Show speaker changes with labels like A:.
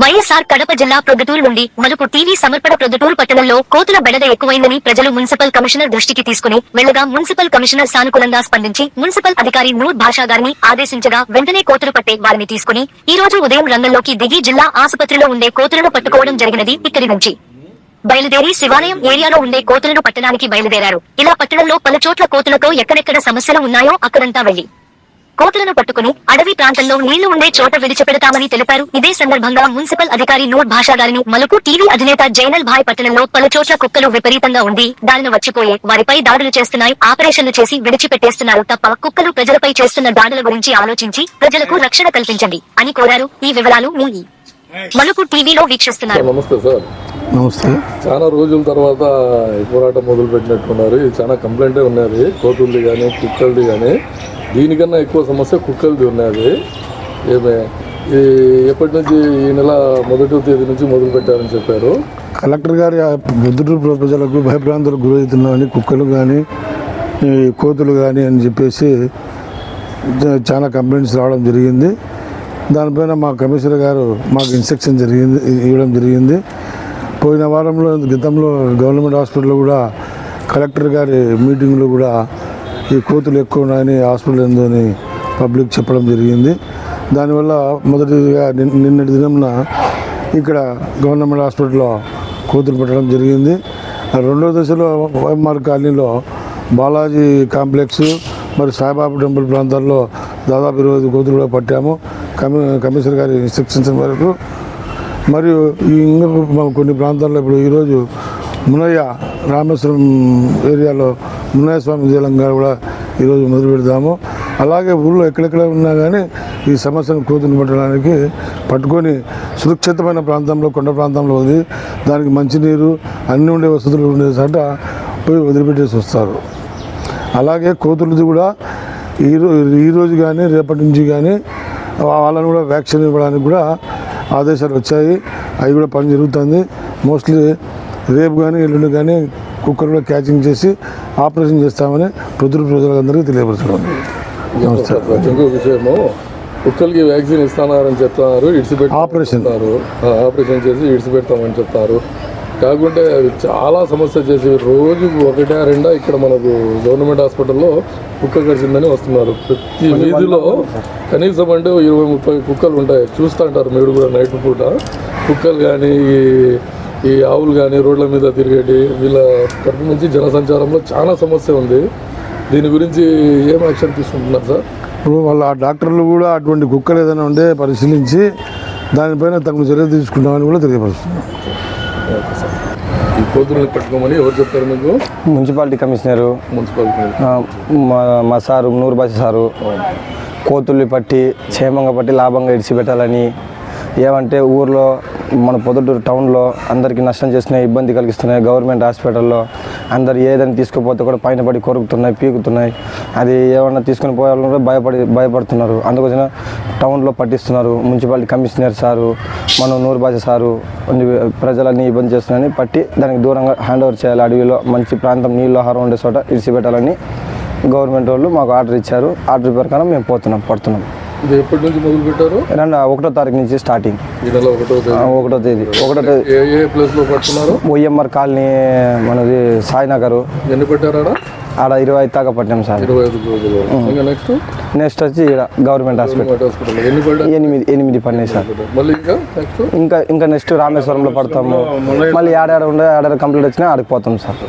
A: వైఎస్ఆర్ కడప జిల్లా ప్రొద్దుటూరు నుండి మలుపు టీవీ సమర్పణ ప్రొద్దుటూరు పట్టణంలో కోతుల బెడద ఎక్కువైందని ప్రజలు మున్సిపల్ కమిషనర్ దృష్టికి తీసుకుని వెళ్ళగా మున్సిపల్ కమిషనర్ సానుకూలంగా స్పందించి మున్సిపల్ అధికారి నూర్ భాషా గారిని ఆదేశించగా వెంటనే కోతులు పట్టే వారిని తీసుకుని ఈ రోజు ఉదయం రంగంలోకి దిగి జిల్లా ఆసుపత్రిలో ఉండే కోతులను పట్టుకోవడం జరిగినది ఇక్కడి నుంచి. బయలుదేరి శివాలయం ఏరియాలో ఉండే కోతులను పట్టణానికి బయలుదేరారు. ఇలా పట్టణంలో పలు చోట్ల కోతులతో ఎక్కడెక్కడ సమస్యలు ఉన్నాయో అక్కడంతా వెళ్ళి కోతులను పట్టుకుని అడవి ప్రాంతంలో నీళ్ళు ఉండే చోట విడిచిపెడతామని తెలిపారు. ఇదే సందర్భంగా మున్సిపల్ అధికారి నూర్ భాషా గారిని మలుపు టీవీ అధినేత జైనల్ భాయ్ పట్టణంలో పలు చోట్ల కుక్కలు విపరీతంగా ఉండి దారిన వచ్చిపోయే వారిపై దాడులు చేస్తున్నాయి ఆపరేషన్లు చేసి విడిచిపెట్టేస్తున్నారు తప్ప కుక్కలు ప్రజలపై చేస్తున్న దాడుల గురించి ఆలోచించి ప్రజలకు రక్షణ కల్పించండి అని కోరారు ఈ వివరాలు మీ మలుపు టీవీలో వీక్షిస్తున్నారు.
B: నమస్తే సార్.
C: నమస్తే.
B: చాలా రోజుల తర్వాత ఈ పోరాటం మొదలు పెట్టినట్టున్నారు చాలా కంప్లైంటే ఉన్నది. కోతులది కానీ కుక్కలది కానీ దీనికన్నా ఎక్కువ సమస్య కుక్కలది ఉన్నది. ఏమే ఈ ఎప్పటి నుంచి ఈ నెల మొదటి తేదీ నుంచి మొదలు పెట్టారని చెప్పారు.
C: కలెక్టర్ గారి బుద్ధుడు ప్రజలకు భయభ్రాంతులకు గురవుతున్నామని కుక్కలు కానీ కోతులు కానీ అని చెప్పేసి చాలా కంప్లైంట్స్ రావడం జరిగింది. దానిపైన మా కమిషనర్ గారు మాకు ఇన్స్ట్రక్షన్ జరిగింది ఇవ్వడం జరిగింది. పోయిన వారంలో గతంలో గవర్నమెంట్ హాస్పిటల్లో కూడా కలెక్టర్ గారి మీటింగ్లో కూడా ఈ కోతులు ఎక్కువ ఉన్నాయని హాస్పిటల్ ఎందని పబ్లిక్ చెప్పడం జరిగింది. దానివల్ల మొదటిగా నిన్నటి దినంన ఇక్కడ గవర్నమెంట్ హాస్పిటల్లో కోతులు పెట్టడం జరిగింది. ఆ రెండో దశలో వైఎంఆర్ కాలనీలో బాలాజీ కాంప్లెక్స్ మరి సాయిబాబా టెంపుల్ ప్రాంతాల్లో దాదాపు ఇరవై కోతులు కూడా పట్టాము. కమి కమిషనర్ గారి ఇన్స్ట్రక్షన్స్ మేరకు మరియు ఈ ఇంకా కొన్ని ప్రాంతాల్లో ఇప్పుడు ఈరోజు మునయ్య రామేశ్వరం ఏరియాలో మున్నాయస్వామి స్వామి కూడా ఈరోజు మొదలు పెడతాము అలాగే ఊళ్ళో ఎక్కడెక్కడ ఉన్నా కానీ ఈ సమస్యను కూతురు పట్టడానికి పట్టుకొని సురక్షితమైన ప్రాంతంలో కొండ ప్రాంతంలో ఉంది దానికి మంచినీరు అన్ని ఉండే వసతులు ఉండే చోట పోయి వదిలిపెట్టేసి వస్తారు. అలాగే కోతులది కూడా ఈ ఈరోజు ఈ రోజు కానీ రేపటి నుంచి కానీ వాళ్ళని కూడా వ్యాక్సిన్ ఇవ్వడానికి కూడా ఆదేశాలు వచ్చాయి. అవి కూడా పని జరుగుతుంది. మోస్ట్లీ రేపు కానీ ఎల్లుండి కానీ కుక్కర్ కూడా క్యాచింగ్ చేసి ఆపరేషన్ చేస్తామని ప్రజలు ప్రజలందరికీ తెలియపరచడం
B: ఇంకో విషయము కుక్కలకి వ్యాక్సిన్ ఇస్తున్నారని చెప్తున్నారు ఇడిచిపెట్టి
C: ఆపరేషన్.
B: ఆపరేషన్ చేసి ఇడిచిపెడతామని చెప్తారు. కాకుంటే చాలా సమస్య చేసి రోజు ఒకటా రెండా ఇక్కడ మనకు గవర్నమెంట్ హాస్పిటల్లో కుక్క కరిచిందని వస్తున్నారు. ప్రతి వీధిలో కనీసం అంటే ఇరవై ముప్పై కుక్కలు ఉంటాయి. చూస్తూ ఉంటారు మీరు కూడా నైట్ పూట. కుక్కలు కానీ ఈ ఆవులు కానీ రోడ్ల మీద తిరిగేటి వీళ్ళ తరపు నుంచి జనసంచారంలో చాలా సమస్య ఉంది. దీని గురించి ఏం యాక్షన్ తీసుకుంటున్నారు సార్?
C: ఇప్పుడు వాళ్ళ ఆ డాక్టర్లు కూడా అటువంటి కుక్కలు ఏదైనా ఉంటే పరిశీలించి దానిపైన తగిన చర్య తీసుకుంటామని కూడా తెలియపరుస్తున్నాం.
B: ఈ కోతుల్ని పెట్టుకోమని ఎవరు చెప్పారు మీకు?
D: మున్సిపాలిటీ కమిషనరు
B: మున్సిపాలిటీ
D: ఆ, మా మా సారు నూరు బాష సారు. కోతుల్ని పట్టి క్షేమంగా పట్టి లాభంగా ఇడిచిపెట్టాలని ఏమంటే ఊర్లో మన పొద్దుటూరు టౌన్లో అందరికీ నష్టం చేస్తున్నాయి ఇబ్బంది కలిగిస్తున్నాయి గవర్నమెంట్ హాస్పిటల్లో అందరు ఏదైనా తీసుకుపోతే కూడా పైన పడి కొరుకుతున్నాయి పీకుతున్నాయి. అది ఏమన్నా తీసుకొని పోయాలని కూడా భయపడి భయపడుతున్నారు. అందుకోసం టౌన్లో పట్టిస్తున్నారు. మున్సిపాలిటీ కమిషనర్ సారు మన నూరు బాష సారు కొన్ని ప్రజలన్నీ ఇబ్బంది చేస్తున్నాయని పట్టి దానికి దూరంగా హ్యాండ్ ఓవర్ చేయాలి. అడవిలో మంచి ప్రాంతం నీళ్ళు ఆహారం ఉండే చోట ఇడిచిపెట్టాలని గవర్నమెంట్ వాళ్ళు మాకు ఆర్డర్ ఇచ్చారు. ఆర్డర్ ప్రకారం మేము పోతున్నాం పడుతున్నాం.
B: ఇది ఎప్పటి నుంచి మొదలు పెట్టారు
D: రెండు ఒకటో తారీఖు నుంచి స్టార్టింగ్
B: ఒకటో తేదీ.
D: ఒకటో తేదీ.
B: ఏ ప్లేస్లో
D: ఓఎంఆర్ కాలనీ మనది సాయినగర్.
B: ఎన్ని పెట్టారా
D: ఆడ? ఇరవై ఐదు దాకా పట్టాం సార్.
B: ఇరవై ఐదు నెక్స్ట్
D: నెక్స్ట్ వచ్చి ఈడ గవర్నమెంట్ హాస్పిటల్. ఎనిమిది ఎనిమిది పడినాయి సార్. ఇంకా ఇంకా నెక్స్ట్ రామేశ్వరంలో పడతాము. మళ్ళీ ఏడాడ ఉండే ఏడాడ కంప్లీట్ వచ్చినా ఆడికి పోతాం సార్.